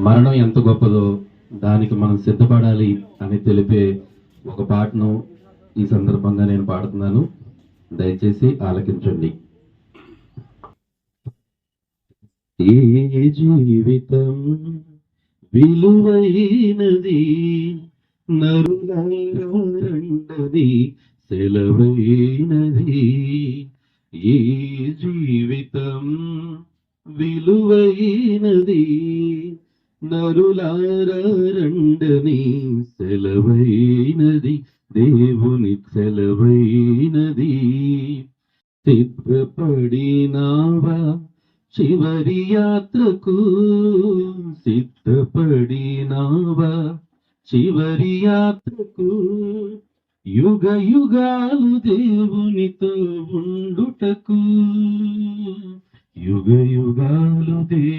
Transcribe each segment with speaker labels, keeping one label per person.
Speaker 1: మరణం ఎంత గొప్పదో దానికి మనం సిద్ధపడాలి అని తెలిపే ఒక పాటను ఈ సందర్భంగా నేను పాడుతున్నాను. దయచేసి ఆలకించండి. ఏ జీవితం విలువైనది నరులండది సెలవైనది. ఏ జీవితం విలువైనది నరులారండని సెలవైనది దేవుని సెలవైనది. సిద్ధపడినావా చివరి యాత్రకు? సిద్ధపడినావా చివరి యాత్రకు? యుగ యుగాలు దేవునితో ఉండుటకు? యుగ యుగాలు దేవు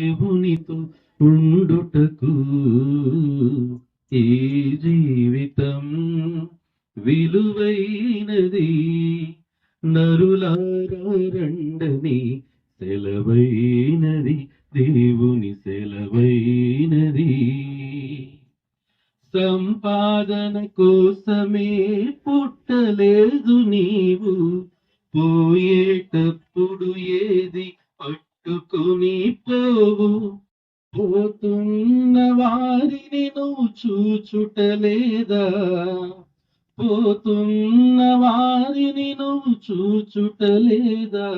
Speaker 1: విలువైనది. నరులారండని సెలవైనది. దేవుని సెలవైనది. సంపాదన కోసమే పుట్టలేదు నీవు. పోయేటప్పుడు ఏది పట్టుకుని పోవు. పోతున్న వారిని నువ్వు చూచుటలేదా? పోతున్న వారిని నువ్వు చూచుటలేదా?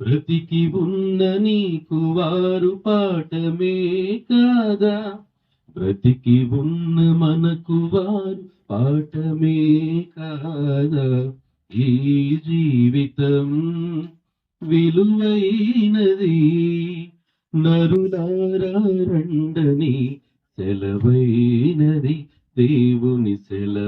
Speaker 1: బ్రతికి ఉన్న నీకు వారు పాఠమే కాదా? బ్రతికి ఉన్న మనకు వారు పాఠమే కాదా? ఈ జీవితం విలువైనది. నరులారండని సెలవైనది. దేవుని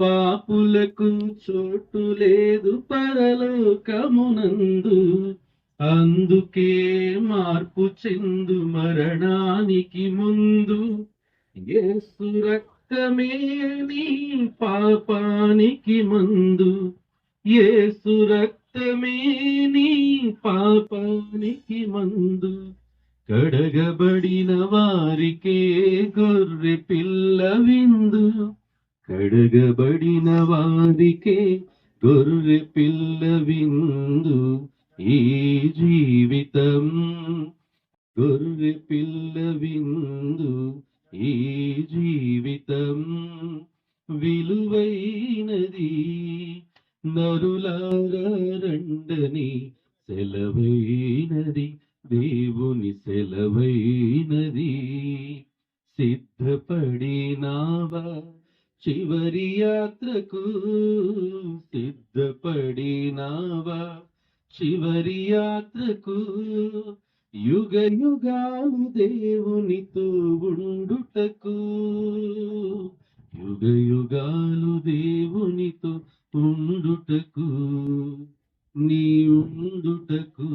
Speaker 1: పాపులకు చోటు లేదు పరలోకమునందు. అందుకే మార్పు చెందు మరణానికి ముందు. యేసు రక్తమే నీ పాపానికి మందు. యేసు రక్తమే నీ పాపానికి మందు. కడగబడిన వారికే గొర్రె పిల్లవి కడగబడిన వారికే గొర్రె పిల్ల విందు ఈ జీవితం. గొర్రె పిల్ల విందు ఈ జీవితం. విలువైనది నరులారండని సెలవైనది దేవుని సెలవైనది. సిద్ధపడినావా చివరి యాత్రకు సిద్ధపడినావా? చివరి యాత్రకు యుగ యుగాలు దేవునితో ఉండుటకు. యుగ యుగాలు దేవునితో ఉండుటకు నీ ఉండుటకు.